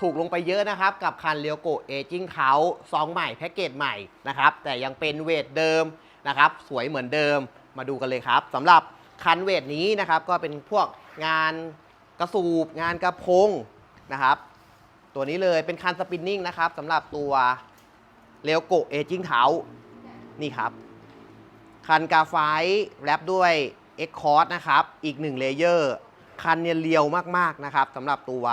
ถูกลงไปเยอะนะครับ กับคันเรียวโกเอจิ้งเขาซองใหม่แพ็กเกจใหม่นะครับ แต่ยังเป็นเวทเดิมนะครับ สวยเหมือนเดิมมาดูกันเลยครับสำหรับคันเวทนี้นะครับก็เป็นพวกงานกระสูบงานกระพงนะครับ ตัวนี้เลยเป็นคันสปินนิ่งนะครับสำหรับตัวเรียวโกเอจิ้งเขานี่ครับ คันกาไฟแรปด้วย e x c o r d นะครับ อีกหนึ่งเลเยอร์ คันเนี่ยเรียวมาก ๆ นะครับสำหรับตัว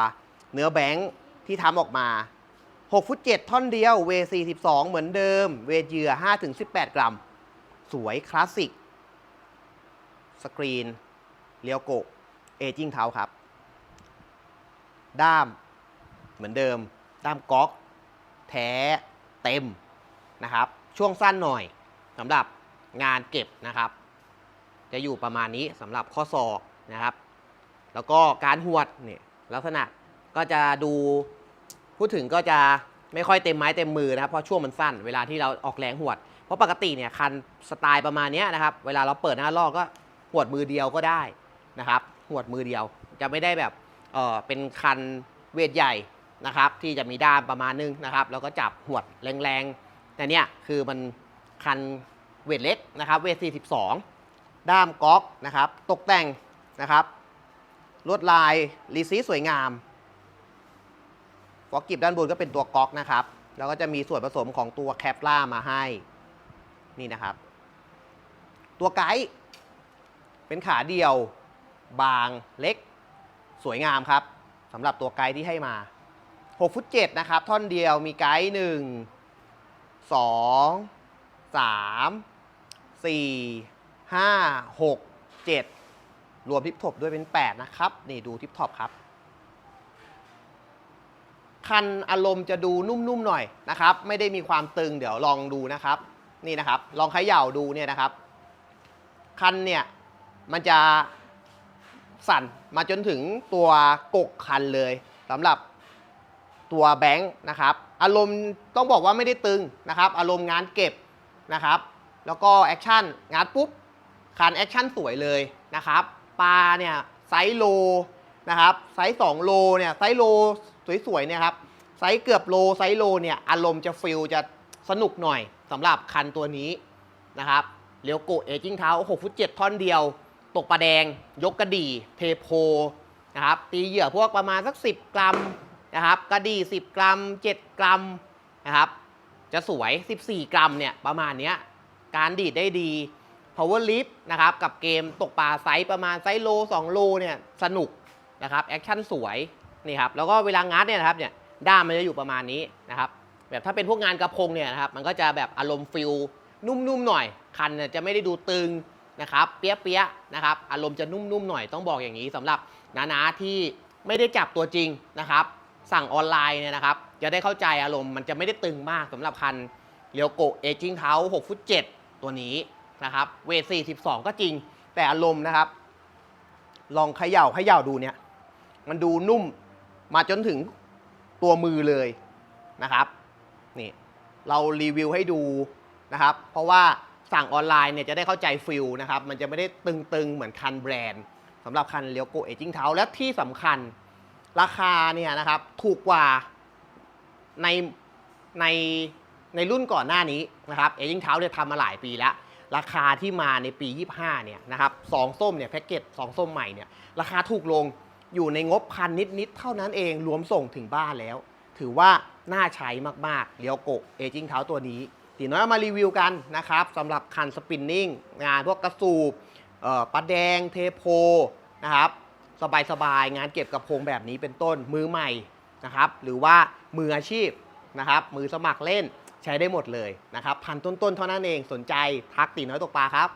เนื้อแบงค์ ที่ทำออกมา 6 ฟุต 7 ท่อนเดียว เว 42 เหมือนเดิม เวทเหยื่อ 5-18 กรัม สวยคลาสสิก สกรีนเรียวโกเอจิ้งเท้าครับ ด้าม เหมือนเดิม ด้ามก๊อก แท้ เต็มนะครับ ช่วงสั้นหน่อยสำหรับงานเก็บนะครับ จะอยู่ประมาณนี้สำหรับข้อศอกนะครับ แล้วก็การหวดเนี่ยลักษณะ ก็จะดูพูดถึงก็จะไม่ค่อยเต็มไม้เต็มมือนะครับเพราะช่วงมันสั้นเวลาที่เราออกแรงหวด เพราะปกติเนี่ยคันสไตล์ประมาณนี้นะครับเวลาเราเปิดหน้าลอกก็หวดมือเดียวก็ได้นะครับหวดมือเดียวจะไม่ได้แบบเออเป็นคันเวทใหญ่นะครับ ที่จะมีด้ามประมาณนึงนะครับแล้วก็จับหวดแรงๆแต่เนี่ยคือมันคันเวทเล็กนะครับเวท 42 ด้ามก๊อกนะครับ ตกแต่งนะครับลวดลายรีซีสวยงาม ฟอกกิบด้านบนก็เป็นตัวก๊อกนะครับ แล้วก็จะมีส่วนผสมของตัวแคปล่ามาให้ นี่นะครับ ตัวไกด์เป็นขาเดียว บางเล็ก สวยงามครับสำหรับตัวไกด์ที่ให้มา6ฟุต7นะครับ ท่อนเดียวมีไกด์1 2 3 4 5 6 7 รวมทิปท็อปด้วยเป็น 8 นะครับ นี่ดูทิปท็อปครับ คันอารมณ์จะดูนุ่มๆหน่อยนะครับ ไม่ได้มีความตึงเดี๋ยวลองดูนะครับ นี่นะครับ ลองเขย่าดูเนี่ยนะครับ คันเนี่ยมันจะสั่นมาจนถึงตัวกกคันเลยสำหรับตัวแบงค์นะครับ อารมณ์ต้องบอกว่าไม่ได้ตึงนะครับ อารมณ์งานเก็บนะครับ แล้วก็แอคชั่นงานปุ๊บคันแอคชั่นสวยเลยนะครับปลาเนี่ยไซส์โลนะครับไซส์2โลเนี่ยไซส์โล สวยๆเนี่ยครับไซส์เกือบโลไซส์โลเนี่ยอารมณ์จะฟิลจะสนุกหน่อยสำหรับคันตัวนี้นะครับเรียวโกเอจิ้งเท้า6ฟุต7ท่อนเดียว ตกปลาแดง ยกกระดี่เทโพนะครับตีเหยื่อพวกประมาณสัก 10 กรัมนะครับกระดี่ 10 กรัม 7 กรัมนะครับจะสวย 14 กรัมเนี่ยประมาณเนี้ยการดีดได้ดี power lift นะครับกับเกมตกปลาไซส์ประมาณไซส์โล 2 โลเนี่ยสนุกนะครับแอคชั่นสวย นี่ครับแล้วก็เวลางัดเนี่ยนะครับเนี่ยด้ามมันจะอยู่ประมาณนี้นะครับแบบถ้าเป็นพวกงานกระพงเนี่ยนะครับมันก็จะแบบอารมณ์ฟิลนุ่มๆหน่อย คันเนี่ยจะไม่ได้ดูตึงนะครับเปี้ยๆนะครับอารมณ์จะนุ่มๆหน่อยต้องบอกอย่างนี้สำหรับนาๆที่ไม่ได้จับตัวจริงนะครับ สั่งออนไลน์เนี่ยนะครับจะได้เข้าใจอารมณ์มันจะไม่ได้ตึงมากสำหรับคันเรียวโกเอจิ้งเท้า6ฟุต7ตัวนี้นะครับเวท42 ก็จริง แต่อารมณ์นะครับ ลองเขย่าเขย่าดูเนี่ย มันดูนุ่ม มาจนถึงตัวมือเลยนะครับนี่เรารีวิวให้ดูนะครับ เพราะว่าสั่งออนไลน์เนี่ยจะได้เข้าใจฟิลนะครับ มันจะไม่ได้ตึงๆ เหมือนคันแบรนด์สำหรับคันเลียวโกเอจิ้งเท้าและที่สำคัญราคาเนี่ยนะครับถูกกว่าในในในรุ่นก่อนหน้านี้นะครับเอจิ้งเท้าเนี่ยทำมาหลายปีแล้ว ราคาที่มาในปี 25เนี่ยนะครับสองส้มเนี่ยแพ็กเกจสองส้มใหม่เนี่ยราคาถูกลง อยู่ในงบพันนิดๆเท่านั้นเองรวมส่งถึงบ้านแล้ว ถือว่าน่าใช้มากๆเลียวโกเอจิ้งเท้าตัวนี้ตีน้อยมารีวิวกันนะครับสำหรับคันสปินนิ่งงานพวกกระสูบปลาแดงเทโพนะครับสบายๆงานเก็บกระพงแบบนี้เป็นต้นมือใหม่นะครับ หรือว่ามืออาชีพนะครับ มือสมัครเล่นใช้ได้หมดเลยนะครับ พันต้นๆเท่านั้นเองสนใจทักตีน้อยตกปลาครับ